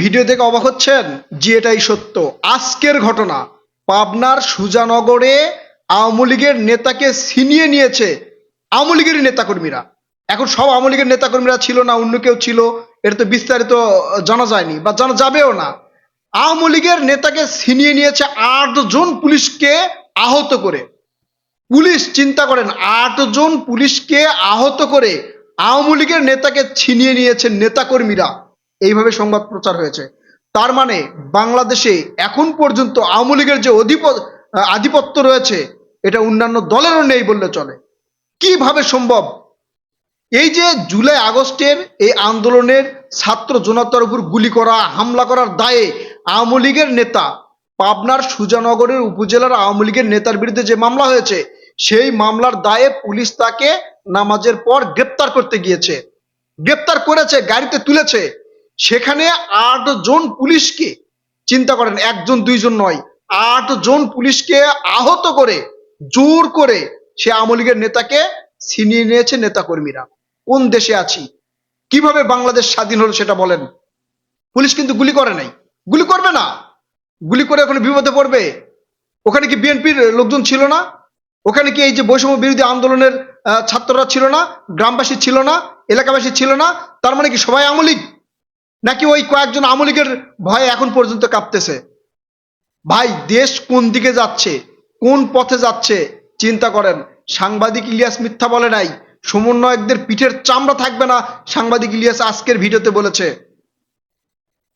Video দেখে অবাক হচ্ছেন? জি, এটাই সত্য। আজকের ঘটনা, পাবনার সুজানগরে আওয়ামী লীগের নেতাকে ছিনিয়ে নিয়েছে আওয়ামী লীগেরই নেতাকর্মীরা। এখন সব আওয়ামী লীগের নেতাকর্মীরা ছিল না, অন্য কেউ ছিল এটা তো বিস্তারিত জানা যায়নি বা জানা যাবেও না। আওয়ামী লীগের নেতাকে ছিনিয়ে নিয়েছে আটজন পুলিশকে আহত করে। পুলিশ চিন্তা করেন, আটজন পুলিশকে আহত করে আওয়ামী লীগের নেতাকে ছিনিয়ে নিয়েছে নেতাকর্মীরা। এইভাবে সংবাদ প্রচার হয়েছে। তার মানে বাংলাদেশে এখন পর্যন্ত আওয়ামী লীগের যে অধিপ আধিপত্য রয়েছে, এটা অন্যান্য দলেরও নেই বললে চলে। কীভাবে সম্ভব? এই যে জুলাই আগস্টের এই আন্দোলনের ছাত্র জনতার উপর গুলি করা, হামলা করার দায়ে আওয়ামী লীগের নেতা, পাবনার সুজানগরের উপজেলার আওয়ামী লীগের নেতার বিরুদ্ধে যে মামলা হয়েছে, সেই মামলার দায়ে পুলিশ তাকে নামাজের পর গ্রেপ্তার করতে গিয়েছে। গ্রেপ্তার করেছে, গাড়িতে তুলেছে। সেখানে আট জন পুলিশকে চিন্তা করেন, একজন, দুইজন নয়, আট জন পুলিশকে আহত করে, জোর করে সে আওয়ামী লীগের নেতাকে ছিনিয়ে নিয়েছে নেতাকর্মীরা। কোন দেশে আছি? কীভাবে বাংলাদেশ স্বাধীন হলো সেটা বলেন। পুলিশ কিন্তু গুলি করে নাই। গুলি করবে না। গুলি করে ওখানে বিপদে পড়বে। ওখানে কি বিএনপির লোকজন ছিল না? ওখানে কি এই যে বৈষম্য বিরোধী আন্দোলনের ছাত্ররা ছিল না? গ্রামবাসী ছিল না? এলাকাবাসী ছিল না? তার মানে কি সবাই আমলিক নাকি ওই কয়েকজন আমলিকের ভয়ে এখন পর্যন্ত কাঁপতেছে? ভাই, দেশ কোন দিকে যাচ্ছে? কোন পথে যাচ্ছে? চিন্তা করেন, সাংবাদিক ইলিয়াস মিথ্যা বলে নাই। সমন্বয়কদের পিঠের চামড়া থাকবে না, সাংবাদিক ইলিয়াস আজকের ভিডিওতে বলেছে।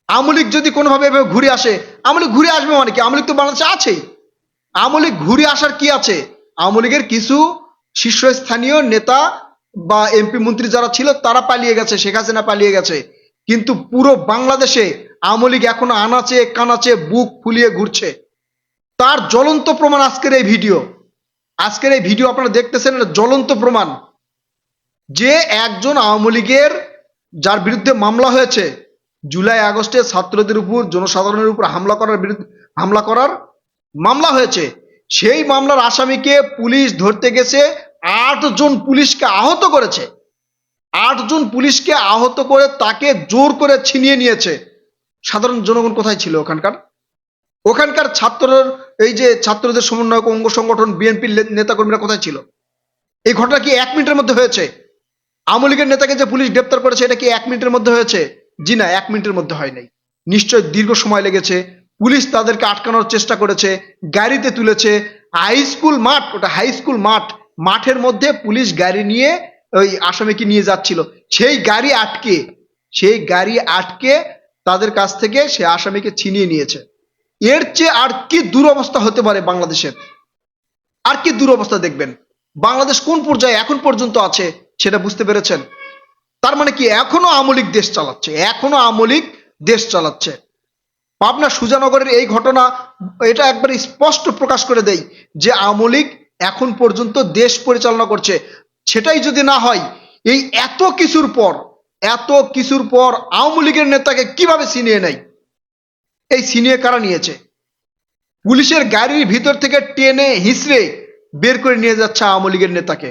আমলিক যদি কোনোভাবে এভাবে ঘুরে আসে, আমলিক ঘুরে আসবে মানে কি? আমলিক তো বাংলাদেশে আছেই। আমলিক ঘুরে আসার কি আছে? আমলিগের কিছু শীর্ষস্থানীয় নেতা বা এমপি মন্ত্রী যারা ছিল, তারা পালিয়ে গেছে, শেখ হাসিনা পালিয়ে গেছে। কিন্তু পুরো বাংলাদেশে আওয়ামী লীগ এখনও আনাচে, কানাচে, বুক ফুলিয়ে ঘুরছে। তার জ্বলন্ত প্রমাণ আজকের এই ভিডিও। আজকের এই ভিডিও আপনারা দেখতেছেন জ্বলন্ত প্রমাণ। যে একজন আওয়ামী লীগের যার বিরুদ্ধে মামলা হয়েছে, জুলাই, আগস্টে ছাত্রদের উপর, জনসাধারণের উপর হামলা করার বিরুদ্ধে, হামলা করার মামলা হয়েছে। সেই মামলার আসামিকে পুলিশ ধরতে গেছে, আটজন পুলিশকে আহত করেছে। আটজন পুলিশকে আহত করে তাকে জোর করে ছিনিয়ে নিয়েছে। সাধারণ জনগণ কোথায় ছিল ওখানকার? ওখানকার ছাত্রদের এই যে ছাত্রদের সমন্বয়ক, অঙ্গ সংগঠন, বিএনপির নেতাকর্মীরা কোথায় ছিল? এই ঘটনা কি এক মিনিটের মধ্যে হয়েছে? আওয়ামী লীগের নেতাকে যে পুলিশ গ্রেপ্তার করেছে, এটা কি এক মিনিটের মধ্যে হয়েছে? জি না, এক মিনিটের মধ্যে হয় নাই। নিশ্চয় দীর্ঘ সময় লেগেছে। পুলিশ তাদেরকে আটকানোর চেষ্টা করেছে, গাড়িতে তুলেছে। হাই স্কুল মাঠ, ওটা হাই স্কুল মাঠ। মাঠের মধ্যে পুলিশ গাড়ি নিয়ে ওই আসামিকে নিয়ে যাচ্ছিল? সেই গাড়ি আটকে, সেই গাড়ি আটকে তাদের কাছ থেকে সে আসামিকে ছিনিয়ে নিয়েছে। এর চেয়ে আর কি দুরবস্থা হতে পারে বাংলাদেশের? আর কি দুরবস্থা দেখবেন? বাংলাদেশ কোন পর্যায়ে এখন পর্যন্ত আছে সেটা বুঝতে পেরেছেন? তার মানে কি এখনও আমলিক দেশ চালাচ্ছে, এখনও আমলিক দেশ চালাচ্ছে। পাবনা সুজানগরের এই ঘটনা, এটা একবারে স্পষ্ট প্রকাশ করে দেয় যে আমলিক এখন পর্যন্ত দেশ পরিচালনা করছে। সেটাই যদি না হয়, এই এত কিছুর পর, এত কিছুর পর আওয়ামী লীগের নেতাকে কীভাবে ছিনিয়ে নেয়? এই ছিনিয়ে কারা নিয়েছে? পুলিশের গাড়ির ভিতর থেকে টেনে হিসড়ে বের করে নিয়ে যাচ্ছে আওয়ামী লীগের নেতাকে।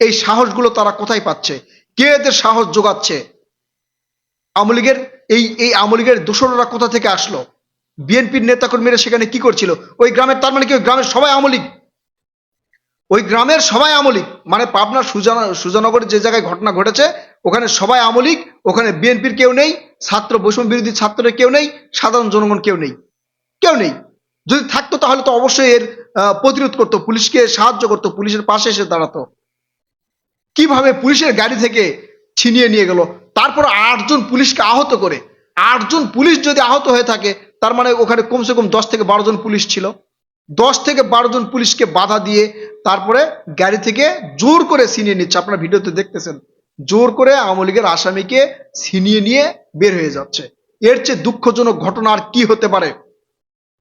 এই সাহসগুলো তারা কোথায় পাচ্ছে? কে এদের সাহস যোগাচ্ছে? আওয়ামী লীগের, এই এই আওয়ামী লীগের দোসররা কোথা থেকে আসলো? বিএনপির নেতাকর্মীরা সেখানে কি করছিল? ওই গ্রামের, তার মানে কি ওই গ্রামের সবাই আওয়ামী লীগ? ওই গ্রামের সবাই আমলিক। মানে পাবনার সুজানা, সুজানগরের যে জায়গায় ঘটনা ঘটেছে, ওখানে সবাই আমলিক। ওখানে বিএনপির কেউ নেই, ছাত্র, বৈষম্য বিরোধী ছাত্রের কেউ নেই, সাধারণ জনগণ কেউ নেই। কেউ নেই। যদি থাকতো তাহলে তো অবশ্যই এর প্রতিরোধ করতো, পুলিশকে সাহায্য করতো, পুলিশের পাশে এসে দাঁড়াতো। কীভাবে পুলিশের গাড়ি থেকে ছিনিয়ে নিয়ে গেল? তারপর আটজন পুলিশকে আহত করে। আটজন পুলিশ যদি আহত হয়ে থাকে, তার মানে ওখানে কমসে কম দশ থেকে বারো জন পুলিশ ছিল। দশ থেকে বারো জন পুলিশকে বাধা দিয়ে তারপরে গাড়ি থেকে জোর করে ছিনিয়ে নিচ্ছে। আপনারা ভিডিওতে দেখতেছেন। জোর করে আওয়ামী লীগের আসামিকে ছিনিয়ে নিয়ে বের হয়ে যাচ্ছে। এর চেয়ে দুঃখজনক ঘটনা আর কি হতে পারে?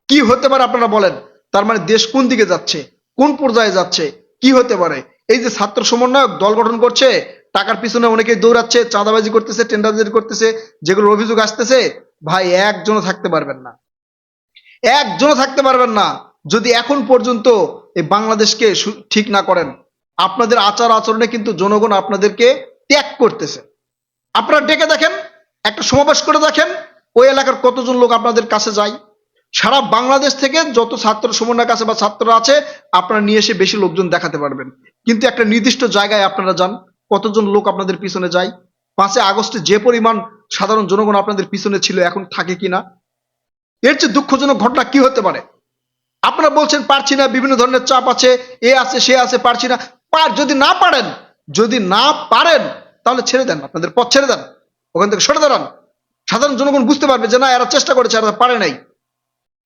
কি হতে পারে আপনারা বলেন? তার মানে দেশ কোন দিকে যাচ্ছে? কোন পর্যায়ে যাচ্ছে? কি হতে পারে? এই যে ছাত্র সমন্বয়ক দল গঠন করছে, টাকার পিছনে অনেকে দৌড়াচ্ছে, চাঁদাবাজি করতেছে টেন্ডারবাজি করতেছে যেগুলো অভিযোগ আসতেছে, ভাই, একজনও থাকতে পারবেন না। একজনও থাকতে পারবেন না। যদি এখন পর্যন্ত এই বাংলাদেশকে ঠিক না করেন। আপনাদের আচার আচরণে কিন্তু জনগণ আপনাদেরকে ত্যাগ করতেছে। আপনারা ডেকে দেখেন, একটা সমাবেশ করে দেখেন, ওই এলাকার কতজন লোক আপনাদের কাছে যায়। সারা বাংলাদেশ থেকে যত ছাত্র সমন্বয়ের কাছে বা ছাত্ররা আছে, আপনারা নিয়ে এসে বেশি লোকজন দেখাতে পারবেন। কিন্তু একটা নির্দিষ্ট জায়গায় আপনারা যান, কতজন লোক আপনাদের পিছনে যায়। পাঁচে আগস্টে যে পরিমাণ সাধারণ জনগণ আপনাদের পিছনে ছিল, এখন থাকে কিনা? এর চেয়ে দুঃখজনক ঘটনা কি হতে পারে? আপনারা বলছেন পারছি না বিভিন্ন ধরনের চাপ আছে এ আছে সে আছে পারছি না। পার যদি না পারেন যদি না পারেন তাহলে ছেড়ে দেন আপনাদের পথ ছেড়ে দেন ওখান থেকে সরে দাঁড়ান। সাধারণ জনগণ বুঝতে পারবে যে না এরা চেষ্টা করেছে এরা পারে নাই।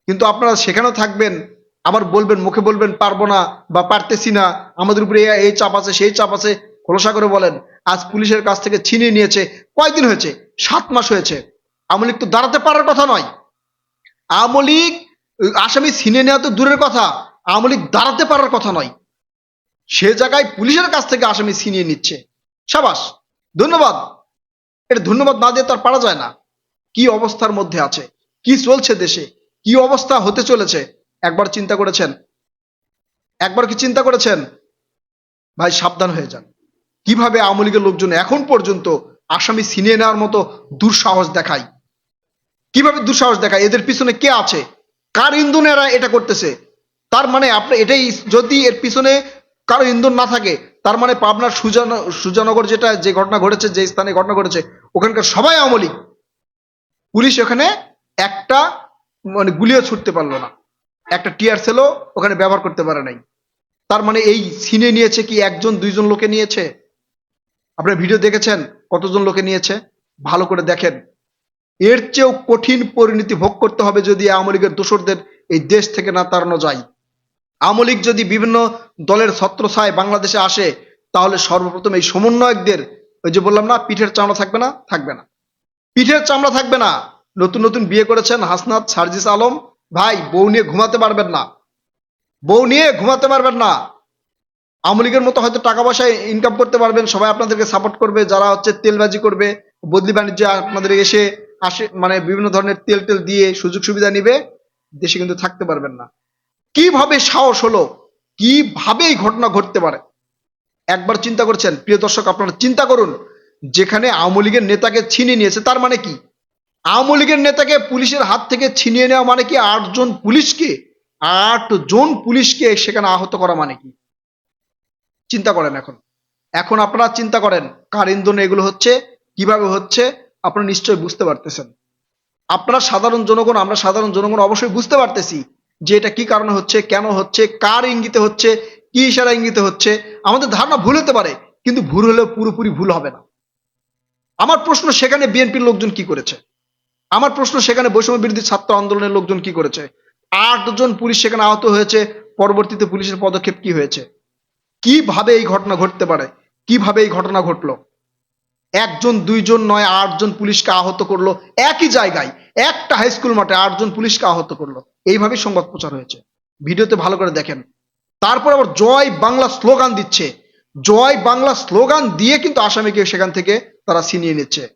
কিন্তু আপনারা সেখানেও থাকবেন আবার বলবেন মুখে বলবেন পারব না বা পারতেছি না আমাদের উপরে এই- চাপ আছে সেই চাপ আছে খোলসা করে বলেন আজ পুলিশের কাছ থেকে ছিনিয়ে নিয়েছে কয়দিন হয়েছে? সাত মাস হয়েছে। আওয়ামী লীগ তো দাঁড়াতে পারার কথা নয়। আহ, আসামি ছিনিয়ে নেওয়া তো দূরের কথা, আওয়ামী লীগ দাঁড়াতে পারার কথা নয়। সে জায়গায় পুলিশের কাছ থেকে আসামি ছিনিয়ে নিচ্ছে। সাবাস, ধন্যবাদ। এটা ধন্যবাদ না দিয়ে তার পারা যায় না। কি অবস্থার মধ্যে আছে? কি চলছে দেশে? কি অবস্থা হতে চলেছে? একবার চিন্তা করেছেন? একবার কি চিন্তা করেছেন? ভাই, সাবধান হয়ে যান। কীভাবে আওয়ামী লীগের লোকজন এখন পর্যন্ত আসামি ছিনিয়ে নেওয়ার মতো দুঃসাহস দেখায়? কীভাবে দুঃসাহস দেখায়? এদের পিছনে কে আছে? কার ইন্ধনে এরা এটা করতেছে? তার মানে আপনি এটাই যদি এর পিছনে কারও ইন্ধন না থাকে, তার মানে পাবনার সুজান সুজানগর যেটা যে ঘটনা ঘটেছে, যে স্থানে ঘটনা ঘটেছে, ওখানকার সবাই আওয়ামী পুলিশ ওখানে একটা মানে গুলিও ছুটতে পারল না। একটা টিয়ার সেলও ওখানে ব্যবহার করতে পারে নাই। তার মানে এই সিনে নিয়েছে কি একজন, দুইজন লোকে নিয়েছে? আপনার ভিডিও দেখেছেন কতজন লোকে নিয়েছে? ভালো করে দেখেন। এর চেয়েও কঠিন পরিণতি ভোগ করতে হবে যদি আওয়ামী লীগের দোসরদের এই দেশ থেকে না তাড়ানো যায়। আওয়ামী লীগ যদি বিভিন্ন দলের ছত্রছায় বাংলাদেশে আসে, তাহলে সর্বপ্রথম এই সমন্বয়কদের ওই যে বললাম না, পিঠের চামড়া থাকবে না? থাকবে না। পিঠের চামড়া থাকবে না। নতুন নতুন বিয়ে করেছেন হাসনাত, সার্জিস আলম। ভাই, বউ নিয়ে ঘুমাতে পারবেন না। বউ নিয়ে ঘুমাতে পারবেন না। আওয়ামী লীগের মতো হয়তো টাকা পয়সা ইনকাম করতে পারবেন। সবাই আপনাদেরকে সাপোর্ট করবে। যারা হচ্ছে তেলবাজি করবে, বদলি বাণিজ্য আপনাদের এসে আসে মানে বিভিন্ন ধরনের তেল টেল দিয়ে সুযোগ সুবিধা নিবে, দেশে কিন্তু থাকতে পারবেন না। কীভাবে সাহস হলো? কীভাবে এই ঘটনা ঘটতে পারে? একবার চিন্তা করছেন? প্রিয় দর্শক, আপনারা চিন্তা করুন, যেখানে আওয়ামী লীগের নেতাকে ছিনিয়ে নিয়েছে, তার মানে কি? আওয়ামী লীগের নেতাকে পুলিশের হাত থেকে ছিনিয়ে নেওয়া মানে কি? আটজন পুলিশকে আট জন পুলিশকে সেখানে আহত করা মানে কি? চিন্তা করেন এখন। এখন আপনারা চিন্তা করেন, কার ইন্ধনে এগুলো হচ্ছে, কীভাবে হচ্ছে আপনারা নিশ্চয়ই বুঝতে পারতেছেন। আপনারা সাধারণ জনগণ, আমরা সাধারণ জনগণ অবশ্যই বুঝতে পারতেছি যে এটা কি কারণে হচ্ছে, কেন হচ্ছে, কার ইঙ্গিতে হচ্ছে, কি ইশারা ইঙ্গিতে হচ্ছে। আমাদের ধারণা ভুল হতে পারে, কিন্তু ভুল হলেও পুরোপুরি ভুল হবে না। আমার প্রশ্ন, সেখানে বিএনপির লোকজন কি করেছে? আমার প্রশ্ন, সেখানে বৈষম্য বিরোধী ছাত্র আন্দোলনের লোকজন কি করেছে? আটজন পুলিশ সেখানে আহত হয়েছে, পরবর্তীতে পুলিশের পদক্ষেপ কি হয়েছে? কীভাবে এই ঘটনা ঘটতে পারে? কীভাবে এই ঘটনা ঘটলো? একজন, দুইজন নয়, আটজন পুলিশকে আহত করল। একই জায়গায়, একটা হাই স্কুল মাঠে আটজন পুলিশকে আহত করল। এইভাবেই সংবাদ প্রচার হয়েছে। ভিডিওতে ভালো করে দেখেন। তারপর আবার জয় বাংলা স্লোগান দিচ্ছে। জয় বাংলা স্লোগান দিয়ে কিন্তু আসামিকে সেখান থেকে তারা ছিনিয়ে নিচ্ছে।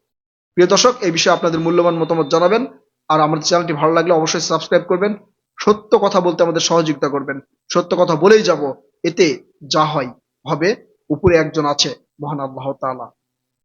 প্রিয় দর্শক, এই বিষয়ে আপনাদের মূল্যবান মতামত জানাবেন। আর আমাদের চ্যানেলটি ভালো লাগলে অবশ্যই সাবস্ক্রাইব করবেন। সত্য কথা বলতে আমাদের সহযোগিতা করবেন। সত্য কথা বলেই যাব। এতে যা হয় হবে, উপরে একজন আছে, মহান আল্লাহ তাআলা।